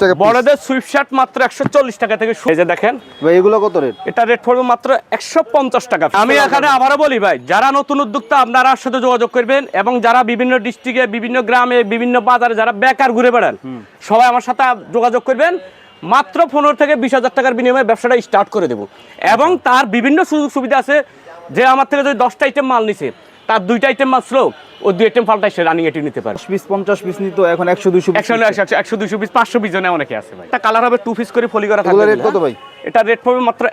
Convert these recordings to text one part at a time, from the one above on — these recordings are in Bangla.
টাকা বড়দের সুইফট শার্ট মাত্র একশো চল্লিশ টাকা থেকে শুরু। এই দেখেন। ভাই এগুলো কত রেট এটা রেট পড়বে মাত্র একশো পঞ্চাশ টাকা আমি এখানে বলি ভাই যারা নতুন উদ্যোক্তা আপনারা সাথে যোগাযোগ করবেন এবং যারা বিভিন্ন ডিস্ট্রিক্টে বিভিন্ন গ্রামে বিভিন্ন বাজারে যারা বেকার ঘুরে বেড়ান সবাই আমার সাথে যোগাযোগ করবেন। মাত্র পনেরো থেকে বিশ হাজার টাকার বিনিময়ে ব্যবসাটা স্টার্ট করে দেবো। এবং তার বিভিন্ন সুযোগ সুবিধা আছে যে আমার থেকে যদি দশটা আইটেম মাল নিছে তার দুইটা আইটেম স্লো ওই দুই আইটেম ফালটা সে রানিং এটি নিতে পারে। দশ পিস পঞ্চাশ পিস নিত এখন একশো দুশো একশো একশো একশো দুইশো পিস পাঁচশো পিস জনে অনেকে আছে ভাই। এটা কালার হবে টু পিস করে ফলি করা থাকবে রেট কত ভাই? এটা রেট পড়বে মাত্র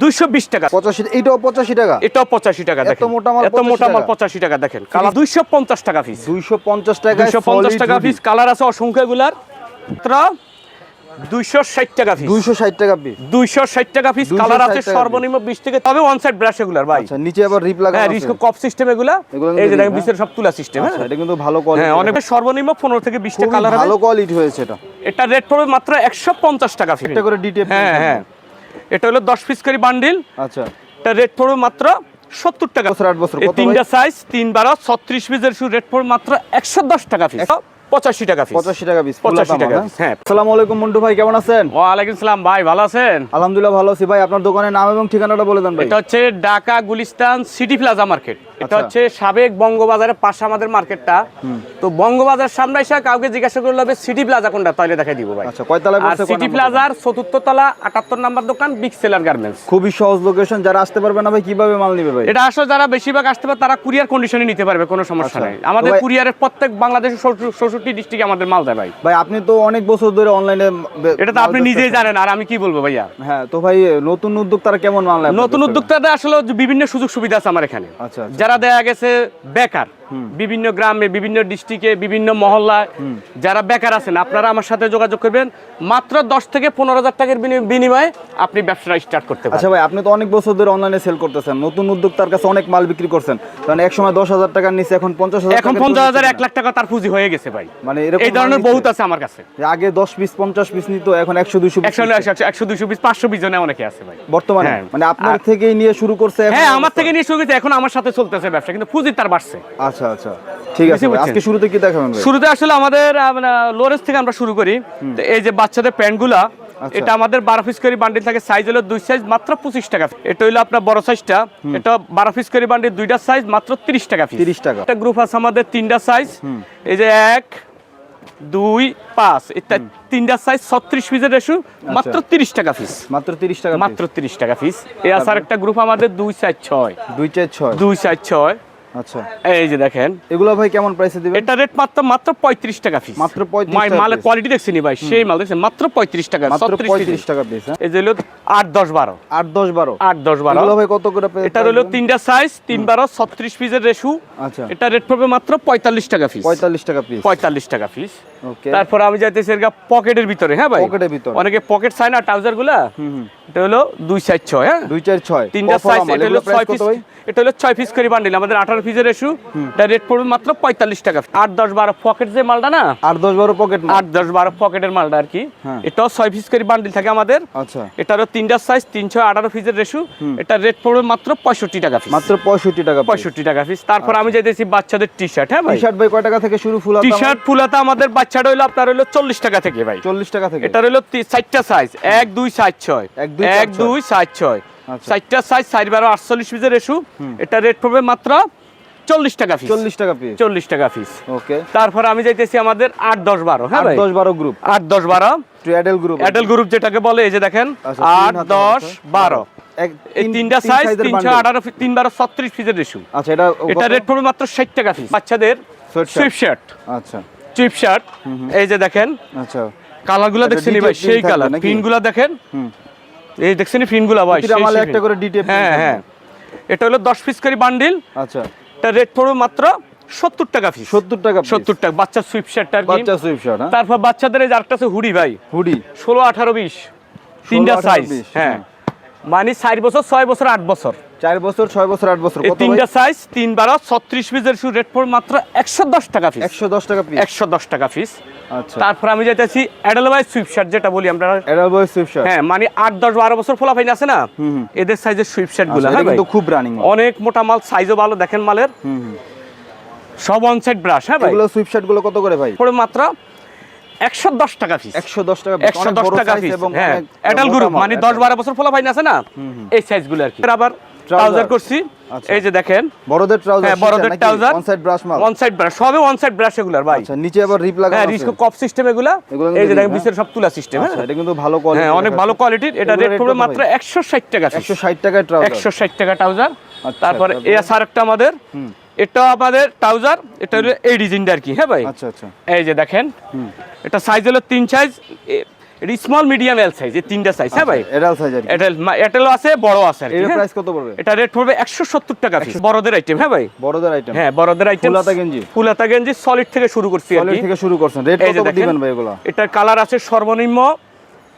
দুইশো বিশ টাকা। পঁচাশি এটাও পঁচাশি টাকা? এটাও পঁচাশি টাকা এত দেখেন। মোটা মাল এত মোটা মাল। পঁচাশি টাকা দেখেন। কালার দুইশো পঞ্চাশ টাকা পিস দুইশো পঞ্চাশ টাকা দুইশো পঞ্চাশ টাকা পিস কালার আছে অসংখ্য এগুলার। মাত্র দুইশো ষাট টাকা পিস টাকা পিস টাকা পিস কালার আছে সর্বনিম্ন বিশ থেকে তবে ওয়ান সাইড ব্রাশ এগুলার ভাই। আচ্ছা নিচে আবার রিপ লাগা হ্যাঁ রিস্ক কপ সিস্টেম এগুলা। এই যে দেখেন রিপ, সব তুলা সিস্টেম হ্যাঁ। এটা কিন্তু ভালো হ্যাঁ অনেক সর্বনিম্ন পনেরো থেকে বিশটা খুবই কালার ভালো কোয়ালিটি হয়েছে এটা। এটা রেট পড়বে মাত্র একশো পঞ্চাশ টাকা পিস একটা করে ডিটেল হ্যাঁ হ্যাঁ। এটা হলো দশ পিস করে বান্ডিল আচ্ছা। এটা রেট পড়বে মাত্র সত্তর টাকা। বছর, আট বছর, তিনটা সাইজ তিন বারো ছত্রিশ পিসের রেট পড়বে মাত্র একশো দশ টাকা পিস পঁচাশি টাকা পিস পঁচাশি টাকা পিস পঁচাশি টাকা হ্যাঁ। আসসালামু আলাইকুম মন্টু ভাই কেমন আছেন? ওয়ালাইকুম সালাম ভাই ভালো আছেন? আলহামদুলিল্লাহ ভালো আছি ভাই। আপনার দোকানের নাম এবং ঠিকানাটা বলে দেন ভাই। এটা হচ্ছে Dhaka Gulistan city plaza market. এটা আচ্ছা। হচ্ছে সাবেক বঙ্গবাজারের পাশে আমাদের মার্কেটটা। তো বঙ্গবাজার সামনে এসে কাউকে জিজ্ঞাসা করলে হবে সিটি প্লাজা কোনটা? তাহলে দেখাই দিব ভাই। আচ্ছা কয়তলায় আর বসে সিটি প্লাজার চতুর্থ তলা আটাত্তর নাম্বার দোকান বিগ সেলার গার্মেন্টস খুবই সহজ লোকেশন যারা আসতে পারবে না ভাই কীভাবে মাল নিবে ভাই? এটা আসলে যারা বেশিরভাগ আসতে পারে তারা কুরিয়ার কন্ডিশনে নিতে পারবে কোনো সমস্যা আচ্ছা। নেই। আমাদের কুরিয়ারের প্রত্যেক বাংলাদেশের ষষট্টি ডিস্ট্রিক্টে আমাদের মাল দেয় ভাই। ভাই আপনি তো অনেক বছর ধরে অনলাইনে এটা তো আপনি নিজেই জানেন আর আমি কি বলব ভাইয়া? হ্যাঁ তো ভাই নতুন উদ্যোক্তারা কেমন মাল নেয় নতুন? উদ্যোক্তাদের আসলে বিভিন্ন সুযোগ সুবিধা আছে আমার এখানে। আচ্ছা আচ্ছা। যারা দেখা গেছে বেকার। বিভিন্ন গ্রামে বিভিন্ন ডিস্ট্রিক্টে বিভিন্ন মহল্লায় যারা বেকার আছেন আপনারা আমার সাথে যোগাযোগ করবেন। মাত্র দশ থেকে পনেরো হাজার টাকার বিনিময়ে আপনি ব্যবসাটা স্টার্ট করতে আচ্ছা পারেন ভাই আপনি তো অনেক বছর ধরে অনলাইনে সেল করতেছেন নতুন উদ্যোক্তার কাছে অনেক মাল বিক্রি করছেন। কারণ এক সময় দশ হাজার টাকার নিচে এখন পঞ্চাশ হাজার এখন পঞ্চাশ হাজার এক লাখ টাকা তার পুঁজি হয়ে গেছে ভাই। মানে এই ধরনের বহুত আছে আমার কাছে। আগে দশ পিস পঞ্চাশ পিস নিত এখন একশো দুশো একশো একশো দুশো বিশ পাঁচশো বিশ জনে অনেকে আছে ভাই। বর্তমানে? হ্যাঁ। মানে আপনার থেকেই নিয়ে শুরু করছে হ্যাঁ আমার থেকে নিয়ে শুরু করেছে এখন আমার সাথে চলতেছে ব্যবসা কিন্তু পুঁজি তার বাড়ছে। আচ্ছা। আচ্ছা ঠিক আছে? আজকে শুরুতে কি দেখাবেন শুরুতে আসলে আমাদের লোরেস থেকে আমরা শুরু করি। এই যে বাচ্চাদের প্যান্টগুলা আচ্ছা। এটা আমাদের বারো পিস করে বান্ডিল থাকে সাইজ হলো দুই সাইজ মাত্র পঁচিশ টাকা এটা হলো আপনার বড় সাইজটা এটা বারো পিস করে বান্ডিল দুইটা সাইজ মাত্র তিরিশ টাকা 30 টাকা। একটা গ্রুপ আছে আমাদের তিনটা সাইজ এই যে এক দুই পাঁচ। এটা তিনটা সাইজ ছত্রিশ পিসের রেশু মাত্র তিরিশ টাকা পিস মাত্র তিরিশ টাকা মাত্র তিরিশ টাকা পিস এই আসার একটা গ্রুপ আমাদের দুই সাইজ ছয়। দুই চার ছয়। দুই সাইজ ছয়। আচ্ছা। এই যে দেখেন। এগুলো ভাই কেমন প্রাইসে দিবেন? এটা রেট মাত্র মাত্র পঁয়ত্রিশ টাকা পিস মাত্র 35 টাকা মালের কোয়ালিটি দেখছেন ভাই? সেই মাল দেখছেন। মাত্র পঁয়ত্রিশ টাকা মাত্র 36 টাকা পিস হ্যাঁ। এই যে হলো আট দশ বারো। আট দশ বারো। আট দশ বারো। এগুলো ভাই কত করে এটা হলো তিনটা সাইজ তিন বারো ছত্রিশ পিসের রেশু আচ্ছা। এটা রেট পড়বে মাত্র পঁয়তাল্লিশ টাকা পিস পঁয়তাল্লিশ টাকা পিস পঁয়তাল্লিশ টাকা পিস ওকে তারপর আমি যাইতেছি এর পকেটের ভিতরে হ্যাঁ ভাই? পকেটের ভিতরে। অনেকে পকেট চায় না ট্রাউজারগুলা এটা হলো দুই সাইজ ছয় হ্যাঁ? দুই চার ছয়। তিনটা সাইজ এটা হলো ছয় পিস এটা হলো ছয় পিস করে বান্ডিল আমাদের আঠারো পিসের রেশু এটা রেট পড়বে মাত্র পঁয়তাল্লিশ টাকা। আট দশ বারো পকেট যে মালটা না? আট দশ বারো পকেট আট দশ বারো পকেটের মালটা আর কি হ্যাঁ। এটাও ছয় পিস করে বান্ডিল থাকে আমাদের। আচ্ছা। এটারও তিনটা সাইজ তিনশো আঠারো পিসের রেশু এটা রেট পড়বে মাত্র পঁয়ষট্টি টাকা পিস মাত্র পঁয়ষট্টি টাকা পঁয়ষট্টি টাকা পিস তারপর আমি যাইতেছি বাচ্চাদের টি শার্ট হ্যাঁ টি শার্ট ভাই কয় টাকা থেকে শুরু ফুল টি শার্ট ফুলাতে আমাদের বাচ্চাটা হইল আপনার হইল চল্লিশ টাকা থেকে ভাই। চল্লিশ টাকা থেকে? এটা হইল চারটা সাইজ এক দুই সাইজ ছয়। এক, দুই, সাইজ ছয়। আচ্ছা। চারটা সাইজ সাইড বারো আটচল্লিশ পিসের রেশু এটা রেট পড়বে মাত্র চল্লিশ টাকা পিস চল্লিশ টাকা পিস চল্লিশ টাকা পিস ওকে তারপর আমি যাইতেছি আমাদের আট দশ বারো হ্যাঁ ভাই? দশ বারো গ্রুপ আট দশ বারো। ট্রেডেল গ্রুপ অ্যাডেল গ্রুপ যেটাকে বলে এই যে দেখেন আচ্ছা, আট দশ বারো। এই তিনটা সাইজ তিনশো আঠারো তিন বারো ছত্রিশ পিসের রেশু আচ্ছা এটা এটা রেট পড়বে মাত্র ষাট টাকা পিস বাচ্চাদের সুইপ শার্ট আচ্ছা। সুইপ শার্ট এই যে দেখেন আচ্ছা। কালারগুলো দেখছেন ভাই? সেই কালার নাকি? প্রিন্টগুলো দেখেন? হুম। এই দেখছেন প্রিন্টগুলো ভাই একটা করে print হ্যাঁ হ্যাঁ। এটা হলো দশ পিস করে বান্ডিল আচ্ছা। এটা রেট পড়বে মাত্র সত্তর টাকা ফিস সত্তর টাকা সত্তর টাকা বাচ্চা সুইপ শার্ট বাচ্চা সুইপ শার্ট হ্যাঁ। তারপর বাচ্চাদের এই আরেকটা আছে হুডি ভাই। হুডি। ষোলো আঠারো বিশ। তিনটা 18, সাইজ হ্যাঁ। মানে চার বছর ছয় বছর আট বছর। চার বছর ছয় বছর আট বছর। তিনটা সাইজ তিন বারো ছত্রিশ পিসের শু রেট পড়বে মাত্র একশো দশ টাকা পিস একশো দশ টাকা পিস একশো দশ টাকা পিস আচ্ছা। তারপর আমি যাইতেছি অ্যাডেলওয়াইজ সুইপ শার্ট যেটা বলি আমরা। সুইপ শার্ট হ্যাঁ মানে আট দশ বারো বছর ফোলাফাইন আছে না? এদের সাইজের সুইপ শার্টগুলো কিন্তু খুব রানিং অনেক মোটা মাল সাইজও ভালো দেখেন মালের। সব অন সাইড ব্রাশ হ্যাঁ ভাই? এগুলো সুইপ শার্টগুলো কত করে ভাই? পড়ে মাত্র একশো দশ টাকা পিস একশো দশ টাকা একশো দশ টাকা এবং হ্যাঁ গ্রুপ মানে। দশ বারো বছর ফলা আছে না এই সাইজগুলো আর কি। আবার ট্রাউজার করছি আচ্ছা। এই যে দেখেন। বড়দের ট্রাউজার হ্যাঁ বড়দের ট্রাউজার অন সাইড ব্রাশ মাল। ওয়ান সাইড ব্রাশ সবে ওয়ান সাইড ব্রাশ এগুলার ভাই। আচ্ছা নিচে আবার রিপ লাগানো হ্যাঁ আছে? রিস্ক কপ সিস্টেম এগুলা। এই যে দেখেন ring, বিচের সব তুলা সিস্টেম হ্যাঁ? আচ্ছা এটা কিন্তু ভালো কোয়ালিটি হ্যাঁ অনেক ভালো কোয়ালিটির এটা রেট পড়বে মাত্র ভাই? একশো ষাট টাকা একশো ষাট টাকায় ট্রাউজার একশো ষাট টাকা ট্রাউজার আচ্ছা, তারপরে তারপরে? এ আছে আমাদের। এটা আমাদের ট্রাউজার এটা হলো এই ডিজাইনটা আর কি হ্যাঁ ভাই? আচ্ছা আচ্ছা। এই যে দেখেন এটা সাইজ হলো তিন সাইজ এটা স্মল মিডিয়াম এল সাইজ এই তিনটা সাইজ হ্যাঁ ভাই? এডাল সাইজ আর এটা এটালও আছে বড় আছে আর এর হ্যাঁ? প্রাইস কত পড়বে? এটা রেট পড়বে একশো সত্তর টাকা piece। বড়দের আইটেম হ্যাঁ ভাই? বড়দের আইটেম হ্যাঁ বড়দের আইটেম ফুলাতা গেঞ্জি? ফুলাতা গেঞ্জি সলিড থেকে শুরু করছি আর কি। সলিড থেকে শুরু করছেন। রেট কত দিবেন ভাই এগুলো? এটার কালার আছে সর্বনিম্ন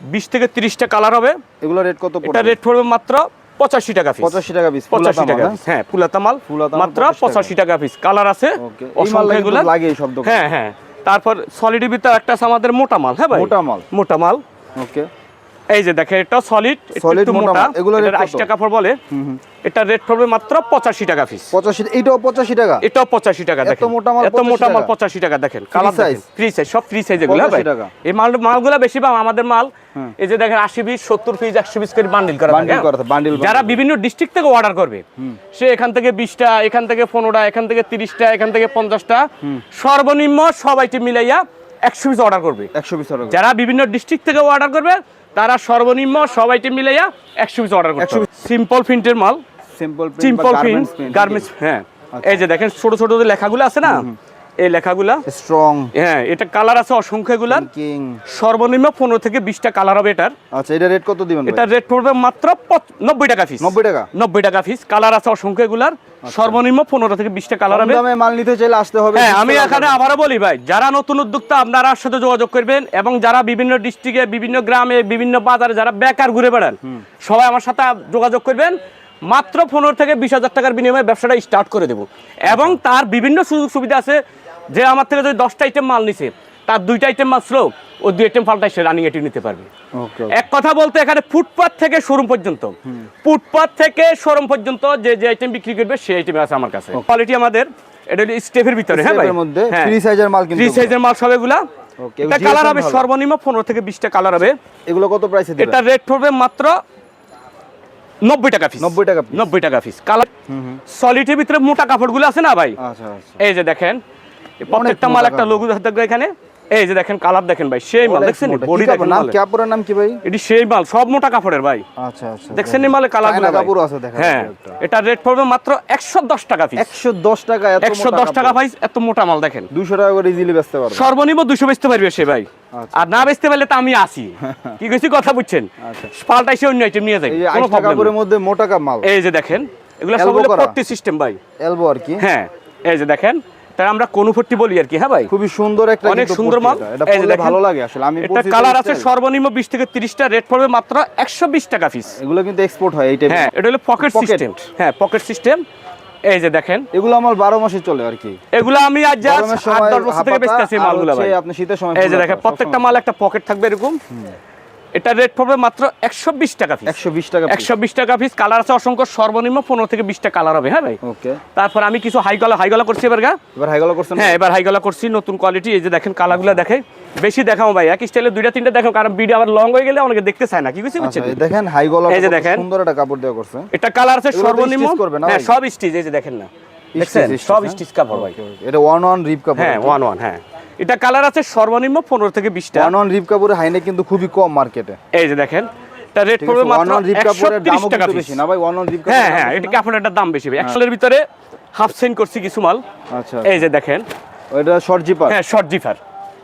বিশ থেকে তিরিশটা কালার হবে। এগুলো রেট কত পড়বে? এটা রেট পড়বে মাত্র পঁচাশি টাকা পিস পঁচাশি টাকা পিস পঁচাশি টাকা পিস হ্যাঁ ফুলাতা মাল মাত্র পঁচাশি টাকা। পিস কালার আছে? ওকে এই মাল অসংখ্য এগুলা। লাগে এই শব্দ হ্যাঁ হ্যাঁ। তারপর সলিডের ভিতরে একটা আছে আমাদের মোটা মাল হ্যাঁ ভাই? মোটা মাল। মোটা মাল। ওকে এই যে দেখেন এটা সলিড একটু মোটা এটা আশি কত? টাকা পর বলে। এটা রেট পড়বে মাত্র পঁচাশি টাকা পিস পঁচাশি এইটাও পঁচাশি টাকা? এটাও পঁচাশি টাকা দেখেন। এত মোটা মাল এত মোটা মাল টাকা? পঁচাশি টাকা দেখেন। Colour size? ফ্রি সাইজ সব ফ্রি সাইজ এগুলো হ্যাঁ ভাই এই মাল মালগুলো বেশি পাম আমাদের মাল। এই যে দেখেন আশি পিস সত্তর পিস একশো পিস করে বান্ডিল করা Bundle থাকে, করা bundle, যারা বিভিন্ন ডিস্ট্রিক্ট থেকে অর্ডার করবে সে এখান থেকে বিশটা এখান থেকে পনেরোটা এখান থেকে তিরিশটা এখান থেকে পঞ্চাশটা সর্বনিম্ন সব আইটেম মিলাইয়া একশো পিস অর্ডার করবে। একশো পিস অর্ডার যারা বিভিন্ন ডিস্ট্রিক্ট থেকে অর্ডার করবে তারা সর্বনিম্ন সবাইকে মিলে মিলাইয়া একশো পিস অর্ডার করবে 100 সিম্পল প্রিন্টের মাল। সিম্পল সিম্পল প্রিন্ট গার্মেন্টস হ্যাঁ। এই যে দেখেন ছোট ছোট যে লেখাগুলো আছে না এই লেখাগুলা? স্ট্রং হ্যাঁ এটা কালার আছে অসংখ্য এগুলার কিং সর্বনিম্ন পনেরো থেকে বিশটা কালার হবে এটার। আচ্ছা এটা রেট কত দিবেন এটা রেট পড়বে মাত্র নব্বই টাকা ফিস নব্বই টাকা? নব্বই টাকা ফিস কালার আছে অসংখ্য এগুলার। সর্বনিম্ন পনেরো থেকে বিশটা কালার হবে। মাল নিতে চাইলে আসতে হবে। হ্যাঁ আমি এখানে আবারও বলি ভাই যারা নতুন উদ্যোক্তা আপনারা সাথে যোগাযোগ করবেন এবং যারা বিভিন্ন ডিস্ট্রিক্টে বিভিন্ন গ্রামে বিভিন্ন বাজারে যারা বেকার ঘুরে বেড়ান সবাই আমার সাথে যোগাযোগ করবেন। মাত্র পনেরো থেকে বিশ হাজার টাকার বিনিময়ে ব্যবসাটা স্টার্ট করে দেবো। এবং তার বিভিন্ন সুযোগ সুবিধা আছে। যে আমার থেকে যদি দশটা আইটেম মাল নিছে তার দুইটা আইটেম মাত্র ও দুই আইটেম ফালটা সে রানিং এটি নিতে পারবে। এক কথা বলতে এখানে ফুটপাথ থেকে শোরুম পর্যন্ত ফুটপাথ থেকে শোরুম পর্যন্ত যে যে আইটেম বিক্রি করবে সেই আইটেম আছে আমার কাছে। কোয়ালিটি আমাদের এটা হলো স্টেপের ভিতরে হ্যাঁ ভাই? মধ্যে হ্যাঁ। মাল কিন্তু ফ্রি সাইজের মাল সব এগুলা। এটা কালার হবে সর্বনিম্ন পনেরো থেকে বিশটা কালার হবে। এগুলো কত প্রাইসে দিবেন এটা রেট পড়বে মাত্র নব্বই টাকা পিস 90 টাকা। নব্বই টাকা পিস কালার সলিডের ভিতরে মোটা কাপড়গুলো আছে না ভাই? আচ্ছা আচ্ছা। এই যে দেখেন প্রত্যেকটা মাল একটা কাপড়। লোগো থাকবে এখানে। এই যে দেখেন কালার দেখেন ভাই সেই মাল দেখছেন বডি দেখেন নাম মালের। কাপড়ের নাম কি ভাই? এটি সেই মাল সব মোটা কাপড়ের ভাই। আচ্ছা আচ্ছা দেখছেন নি মালে কালার চায়না কাপড় আছে দেখা হ্যাঁ এটা রেট পড়বে মাত্র একশো দশ টাকা পিস একশো দশ টাকা এত একশো দশ টাকা ভাই এত মোটা মাল দেখেন। দুশো টাকা করে ইজিলি বেচতে পারবে। সর্বনিম্ন দুশো বেচতে পারবে সে ভাই। আচ্ছা। আর না বেচতে পারলে তো আমি আসি। কি কইছি? কথা বুঝছেন। আচ্ছা। পাল্টাই সে অন্য আইটেম নিয়ে যাই এই কোনো প্রবলেম কাপড়ের মধ্যে মোটা কাপ মাল। এই যে দেখেন এগুলো সব হলো? পট্টি সিস্টেম ভাই। এলবো আর কি? হ্যাঁ এই যে দেখেন তাই আমরা কনুফট্টি বলি আর কি হ্যাঁ ভাই? খুবই সুন্দর একটা অনেক সুন্দর মাল। এটা। ভালো লাগে আসলে। আমি এটা কালার আছে সর্বনিম্ন বিশ থেকে তিরিশটা রেট পড়বে মাত্র একশো বিশ টাকা পিস এগুলো কিন্তু এক্সপোর্ট হয় এই টাইপের হ্যাঁ এটা হলো পকেট সিস্টেম হ্যাঁ পকেট সিস্টেম এই যে দেখেন। এগুলো আমার বারো মাসে চলে আর কি। এগুলো আমি আজ জাস্ট গরমের আট সময় দশ বছর থেকে বেচতেছি মালগুলো ভাই। আপনি শীতের সময় এই যে দেখেন প্রত্যেকটা মাল একটা পকেট থাকবে এরকম। এটা রেট পড়বে মাত্র একশো বিশ টাকা পিস একশো বিশ টাকা একশো বিশ টাকা পিস কালার আছে অসংখ্য সর্বনিম্ন পনেরো থেকে বিশটা কালার হবে হ্যাঁ ভাই? ওকে। তারপর আমি কিছু হাই গলা হাই গলা করছি এবার গা। এবার হাইগুলো করছেন হ্যাঁ এবার হাই গলা করছি নতুন কোয়ালিটি এই যে দেখেন কালারগুলো দেখে। বেশি দেখাও ভাই এক স্টাইলে দুইটা তিনটা দেখো কারণ ভিডিও আবার লং হয়ে গেলে অনেকে দেখতে চায় না কি বুঝছি আচ্ছা বুঝছেন? এই দেখেন হাইগুলো এই যে দেখেন। সুন্দর একটা কাপড় দেওয়া করছে। এটা কালার আছে সর্বনিম্ন করবে না হ্যাঁ সব স্টিচ এই যে দেখেন না। দেখছেন? সব হ্যাঁ? স্টিচ কাপড় ভাই. এটা ওয়ান ওয়ান রিপ কাপড়। হ্যাঁ ওয়ান ওয়ান হ্যাঁ। এটা কালার আছে সর্বনিম্ন পনেরো থেকে বিশটা। ওয়ান ওয়ান রিপ কাপড়ের হাইনে কিন্তু খুবই কম মার্কেটে। এই যে দেখেন এটা রেট পড়বে মাত্র টাকা বেশি না ভাই হ্যাঁ হ্যাঁ এটা কাপড়ের দাম বেশি ভাই? একশোলের ভিতরে হাফ করছি কিছু মাল। আচ্ছা এই যে দেখেন। ওইটা শর্ট জিপার হ্যাঁ শর্ট জিফার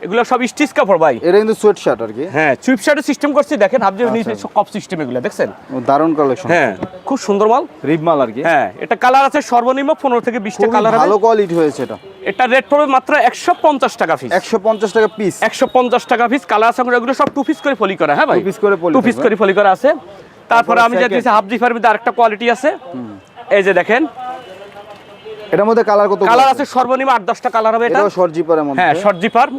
এগুলো সব স্টিচ কাপড় ভাই। এটা কিন্তু সোয়েট শার্ট আর কি। হ্যাঁ চুইপ শার্টের সিস্টেম করছি দেখেন হাফ আচ্ছা। নিচে কপ সিস্টেম এগুলো দেখছেন? দারুণ কালেকশন হ্যাঁ খুব সুন্দর মাল। রিপ মাল আর কি। হ্যাঁ এটা কালার আছে সর্বনিম্ন পনেরো থেকে বিশটা খুবই কালার ভালো কোয়ালিটি হয়েছে এটা। এটা রেট পড়বে মাত্র একশো পঞ্চাশ টাকা পিস একশো পঞ্চাশ টাকা পিস একশো পঞ্চাশ টাকা পিস কালার আছে এগুলো সব টু পিস করে ফলি করা হ্যাঁ ভাই? Two piece করে poly টু পিস করে ফলি করা আছে। তারপরে আমি যা। দিয়েছি হাফ জিফার মধ্যে আরেকটা কোয়ালিটি আছে। এই যে দেখেন এটার মধ্যে কালার কত কালার আছে? সর্বনিম্ন আট দশটা কালার হবে। এটা মধ্যে? হ্যাঁ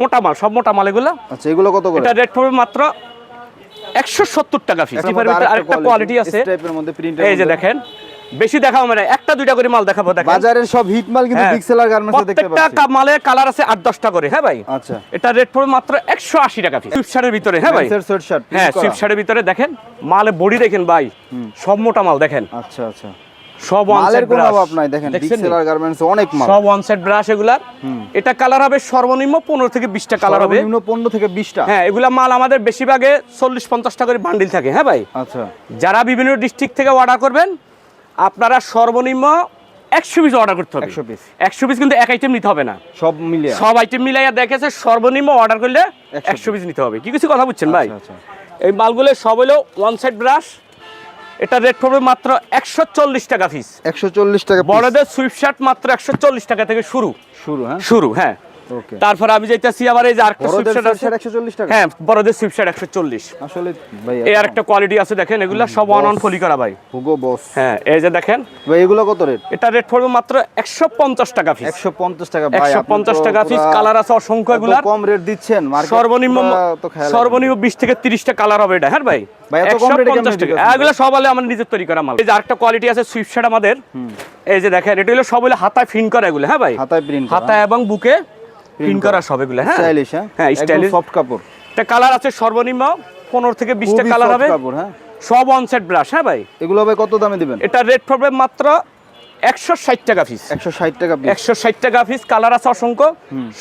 মোটা মাল সব মোটা মাল এগুলো। আচ্ছা এগুলো কত করে? এটা রেট পড়বে মাত্র একশো সত্তর টাকা ভিতরে আরেকটা কোয়ালিটি আছে। টাইপের মধ্যে প্রিন্ট এই যে দেখেন বেশি দেখাবো মানে একটা দুইটা করে মাল দেখাবো দেখেন। বাজারের সব হিট মাল কিন্তু হ্যাঁ। গার্মেন্টসে দেখতে প্রত্যেকটা পাচ্ছি। কালার আছে আট দশটা করে হ্যাঁ ভাই? আচ্ছা। এটা রেট পড়বে মাত্র একশো আশি টাকা পিস সুইপশারের ভিতরে হ্যাঁ ভাই? সোয়েটশার্ট হ্যাঁ সুইপশারের ভিতরে দেখেন। মালে বডি দেখেন ভাই। সব মোটা মাল দেখেন। আচ্ছা আচ্ছা। সব মালের কোনো অভাব নাই দেখেন বিগ সেলার গার্মেন্টস অনেক মাল। সব ওয়ান সাইড ব্রাশ এগুলার। এটা কালার হবে সর্বনিম্ন পনেরো থেকে বিশটা কালার হবে। সর্বনিম্ন 15 থেকে 20টা হ্যাঁ এগুলা মাল আমাদের বেশিরভাগে চল্লিশ পঞ্চাশটা করে বান্ডিল থাকে হ্যাঁ ভাই? আচ্ছা। যারা বিভিন্ন ডিস্ট্রিক্ট থেকে অর্ডার করবেন আপনারা সর্বনিম্ন একশো পিস অর্ডার করতে হবে। 100 piece। একশো পিস কিন্তু এক আইটেম নিতে হবে না। সব মিলিয়ে। সব আইটেম মিলাইয়া দেখেছে সর্বনিম্ন অর্ডার করলে একশো পিস নিতে হবে। কি কিছু কথা বুঝছেন ভাই? আচ্ছা, আচ্ছা। এই মালগুলো সব হলো ওয়ান সাইড ব্রাশ এটা রেট পড়বে মাত্র একশো চল্লিশ টাকা ফিস একশো চল্লিশ টাকা। বড়দের সুইফট শার্ট মাত্র একশো চল্লিশ টাকা থেকে শুরু। শুরু হ্যাঁ? শুরু হ্যাঁ। তারপর আমি যাইতেছি আবার এই যে আরেকটা বড়দের আছে। 140 টাকা। হ্যাঁ বড়দের সুইফট শার্ট একশো চল্লিশ। আসলে ভাই এই আরেকটা কোয়ালিটি আছে দেখেন এগুলা সব ওয়ান অন ফলি করা ভাই। হুগো বস হ্যাঁ এই যে দেখেন। ভাই এগুলো কত রেট এটা রেট পড়বে মাত্র একশো পঞ্চাশ টাকা পিস 150 টাকা ভাই একশো আপনি পঞ্চাশ তো টাকা পিস কালার আছে অসংখ্য এত এগুলার। কম রেট দিচ্ছেন মার্কেট সর্বনিম্ন সর্বনিম্ন বিশ থেকে তিরিশটা কালার হবে এটা হ্যাঁ ভাই? ভাই, এত কম এ কেমনে 150 এগুলো সব হলে আমার নিজের তৈরি করা মাল। এই যে আরেকটা কোয়ালিটি আছে সুইফট শার্ট আমাদের এই যে দেখেন এটা হলো সব হলো হাতায় ফিন করা এগুলো হ্যাঁ ভাই? হাতায় প্রিন্ট হাতায় এবং বুকে ফিন করা। সব এগুলো হ্যাঁ? স্টাইলিশ হ্যাঁ? হ্যাঁ স্টাইলিশ সফট কাপড়। একটা কালার আছে সর্বনিম্ন পনেরো থেকে বিশটা কালার হবে। কাপড় হ্যাঁ। সব ওয়ান সেট ব্রাশ হ্যাঁ ভাই? এগুলো ভাই কত দামে দিবেন? এটা রেট পড়বে মাত্র একশো ষাট টাকা পিস 160 টাকা পিস একশো ষাট টাকা পিস কালার আছে অসংখ্য।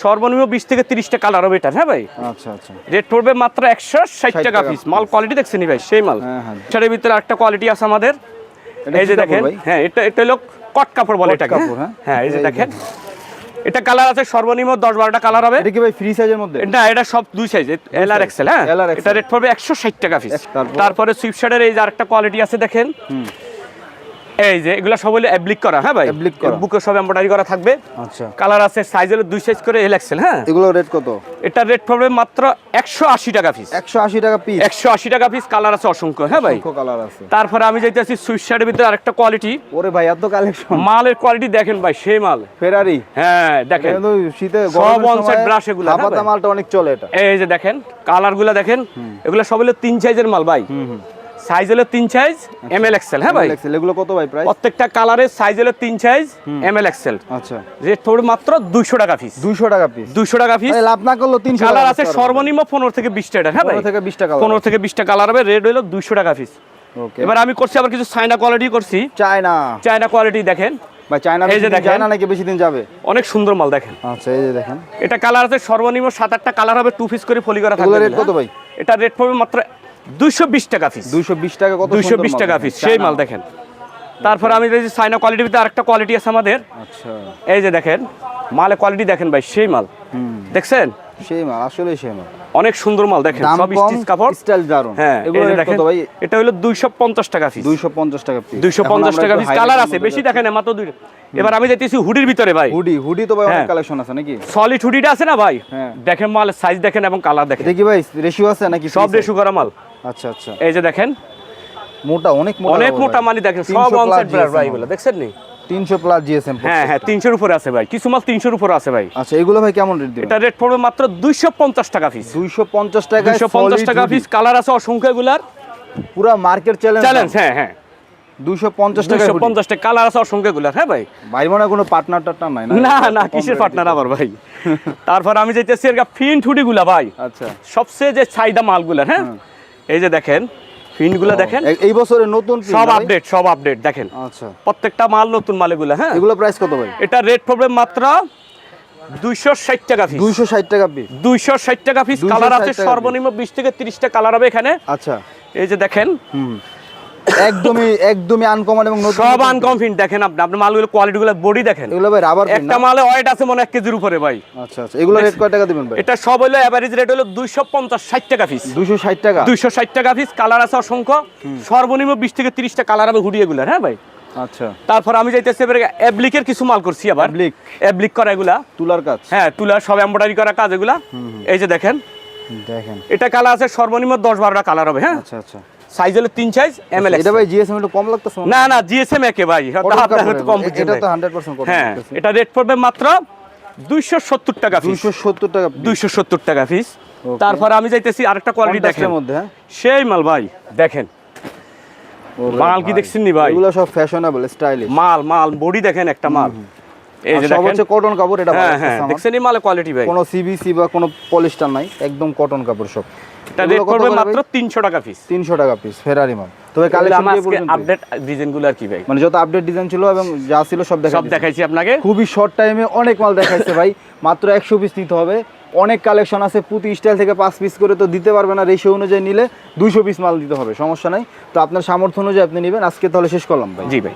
সর্বনিম্ন বিশ থেকে তিরিশটা কালার হবে এটা হ্যাঁ ভাই? আচ্ছা আচ্ছা। রেট পড়বে মাত্র একশো ষাট টাকা টাকা পিস মাল কোয়ালিটি দেখছেনি ভাই সেই মাল। হ্যাঁ, হ্যাঁ। এটার ভিতরে একটা কোয়ালিটি আছে আমাদের। এই যে দেখেন? হ্যাঁ এটা এটা হলো কট কাপড় বলে এটাকে কাপড়, হ্যাঁ? হ্যাঁ? হ্যাঁ এই যে দেখেন। এটা কালার আছে সর্বনিম্ন দশ বারোটা কালার হবে। এটা কি ভাই ফ্রি সাইজের মধ্যে? না এটা সব দুই সাইজ এল আর এক্সেল হ্যাঁ? এটা রেট পড়বে একশো ষাট টাকা ফিস তারপর? তারপরে সুইপশার্টের এই যে আরেকটা কোয়ালিটি আছে দেখেন। এই যে এগুলো সব হলো অ্যাব্লিক করা হ্যাঁ ভাই? Ablique করা। বুকে সব এমব্রয়ডারি করা থাকবে। আচ্ছা। কালার আছে সাইজ হলো দুই সাইজ করে এল এক্সেল হ্যাঁ? এগুলো রেট কত? এটা রেট পড়বে মাত্র একশো আশি টাকা পিস 180 টাকা পিস একশো আশি টাকা পিস কালার আছে অসংখ্য হ্যাঁ ভাই? কালার আছে। তারপরে আমি যাইতেছি সুইট শার্টের ভিতরে আরেকটা কোয়ালিটি ওরে ভাই এত কালেকশন মালের কোয়ালিটি দেখেন ভাই সেই মাল। ফেরারি হ্যাঁ দেখেন। শীতে সব on side এগুলো, মালটা অনেক চলে এটা। এই যে দেখেন কালারগুলা দেখেন এগুলো সব হলো তিন সাইজের মাল ভাই। সাইজ হলো তিন সাইজ এম এল এক্সেল হ্যাঁ ভাই? এগুলো কত ভাই প্রাইস প্রত্যেকটা কালারের সাইজ হলো তিন সাইজ এম এল এক্সেল আচ্ছা। রেট পড়বে মাত্র দুইশো টাকা পিস 200 টাকা পিস দুইশো টাকা পিস লাভ না করল 300 কালার আছে সর্বনিম্ন পনেরো থেকে বিশটা হ্যাঁ ভাই? থেকে 20 টাকা পনেরো থেকে বিশটা কালার হবে রেট হলো দুইশো টাকা পিস ওকে এবার আমি করছি আবার কিছু চাইনা কোয়ালিটি করছি। চায়না চায়না কোয়ালিটি দেখেন। চায়না এই যে চায়না নাকি বেশি দিন যাবে? অনেক সুন্দর মাল দেখেন। আচ্ছা এই যে দেখেন। এটা কালার আছে সর্বনিম্ন সাত আটটা কালার হবে টু পিস করে ফলি করা থাকবে। রেট কত ভাই? এটা রেট পড়বে মাত্র দুইশো বিশ টাকা পিস 220 টাকা কত সুন্দর বিশ টাকা পিস সেই মাল দেখেন। তারপর আমি দেখছি চাইনা কোয়ালিটির ভিতরে আরেকটা কোয়ালিটি আছে আমাদের। আচ্ছা। এই যে দেখেন মালে কোয়ালিটি দেখেন ভাই সেই মাল। দেখছেন? সেই মাল আসলে সেই মাল। অনেক সুন্দর মাল দেখেন সব স্টিচ কাপড়। স্টাইল দারুণ হ্যাঁ এগুলো দেখেন ভাই? এটা হলো দুইশো পঞ্চাশ টাকা পিস 250 টাকা পিস দুইশো পঞ্চাশ টাকা পিস কালার আছে বেশি দেখেন না, মাত্র দুই এবার আমি যাইতেছি হুডির ভিতরে ভাই। হুডি হুডি তো ভাই অনেক হ্যাঁ। কালেকশন আছে নাকি? সলিড হুডিটা আছে না ভাই? হ্যাঁ। দেখেন মাল সাইজ দেখেন এবং কালার দেখেন। দেখি ভাই রেশিও আছে নাকি সব free size? রেশু করা মাল। আচ্ছা আচ্ছা। এই যে দেখেন মোটা অনেক মোটা অনেক মোটা। মালি দেখেন সব অনসাইড ভাই। এগুলো দেখছেন নি? 300 প্লাস জিএসএম হ্যাঁ হ্যাঁ তিনশোর উপরে আছে ভাই কিছু মাল তিনশোর উপরে আছে ভাই। আচ্ছা এগুলো ভাই কেমন রেট দিবেন? এটা রেট পড়বে মাত্র দুইশো পঞ্চাশ টাকা পিস 250 টাকা দুইশো পঞ্চাশ টাকা পিস কালার আছে অসংখ্য এগুলার। পুরো মার্কেট চ্যালেঞ্জ চ্যালেঞ্জ হ্যাঁ হ্যাঁ। 250 টাকা দুইশো পঞ্চাশ টাকা কালার আছে অসংখ্য এগুলার হ্যাঁ ভাই। ভাই মনে কোনো পার্টনার টার্টনার নাই না? না কিসের পার্টনার আবার ভাই? তারপর আমি যাইতেছি এর ফিন হুডি গুলা ভাই। আচ্ছা। সবচেয়ে যে চাহিদা মালগুলা হ্যাঁ? এই যে দেখেন ফিন দেখেন? এই বছরে নতুন সব আপডেট সব আপডেট দেখেন। আচ্ছা। প্রত্যেকটা মাল নতুন মাল এগুলা হ্যাঁ? এগুলো প্রাইস কত ভাই? এটা রেট প্রবলেম মাত্র ষাট টাকা পিস 260 টাকা পিস টাকা কালার আছে সর্বনিম্ন বিশ থেকে তিরিশটা কালার হবে এখানে। আচ্ছা। এই যে দেখেন হুম। একদমই একদমই আনকমন এবং সব আনকম ফিন দেখেন আপনি। আপনার মালগুলো বডি দেখেন। এগুলো ভাই রাবার একটা মালে ওয়েট আছে মনে কেজির উপরে ভাই। আচ্ছা আচ্ছা। এগুলো রেট কয় টাকা দিবেন ভাই? এটা সব হলো এভারেজ রেট হলো দুইশো পঞ্চাশ ষাট টাকা পিস 260 টাকা? দুইশো ষাট টাকা পিস কালার আছে অসংখ্য। সর্বনিম্ন বিশ থেকে তিরিশটা কালার হবে হুডি হ্যাঁ ভাই? আচ্ছা। তারপর আমি যাইতেছি এবারে অ্যাবলিকের কিছু মাল করছি আবার। Ablique। অ্যাবলিক করা এগুলা। তুলার কাজ? হ্যাঁ তুলা সব এমব্রয়ডারি করা কাজ এগুলা। এই যে দেখেন। দেখেন। এটা কালার আছে সর্বনিম্ন দশ বারোটা কালার হবে হ্যাঁ? আচ্ছা আচ্ছা। সাইজ হলো তিন সাইজ এম এল এটা ভাই জিএসএম একটু কম লাগতেছে না না জিএসএম একে ভাই আপনার কাপড়ের, কম এটা তো 100% কটন হ্যাঁ এটা রেট পড়বে মাত্র দুইশো সত্তর টাকা পিস 270 টাকা তারপর আমি যাইতেছি আরেকটা কোয়ালিটি Contrast দেখেন। মধ্যে হ্যাঁ? সেই মাল ভাই দেখেন। মাল কি দেখছেন নি ভাই? এগুলো সব ফ্যাশনেবল স্টাইলিশ মাল মাল বডি দেখেন একটা মাল। এই যে দেখেন। হচ্ছে কটন কাপড় এটা হ্যাঁ হ্যাঁ দেখছেন এই মালের কোয়ালিটি ভাই। কোনো সিবিসি বা কোনো পলিস্টার নাই একদম কটন কাপড় সব। এটা রেট পড়বে মাত্র তিনশো টাকা পিস তিনশো টাকা পিস ফেরারি মাল। তবে কালেকশন আজকে আপডেট ডিজাইন আর কি ভাই? মানে যত আপডেট ডিজাইন ছিল এবং যা ছিল সব দেখা সব দেখাইছি আপনাকে। খুবই শর্ট টাইমে অনেক মাল দেখাইছে ভাই। মাত্র একশো পিস নিতে হবে। অনেক কালেকশন আছে প্রতি স্টাইল থেকে পাঁচ পিস করে তো দিতে পারবে না। রেশিও অনুযায়ী নিলে দুইশো পিস মাল দিতে হবে সমস্যা নাই। তো আপনার সামর্থ্য অনুযায়ী আপনি নেবেন। আজকে তাহলে শেষ করলাম ভাই। জি ভাই।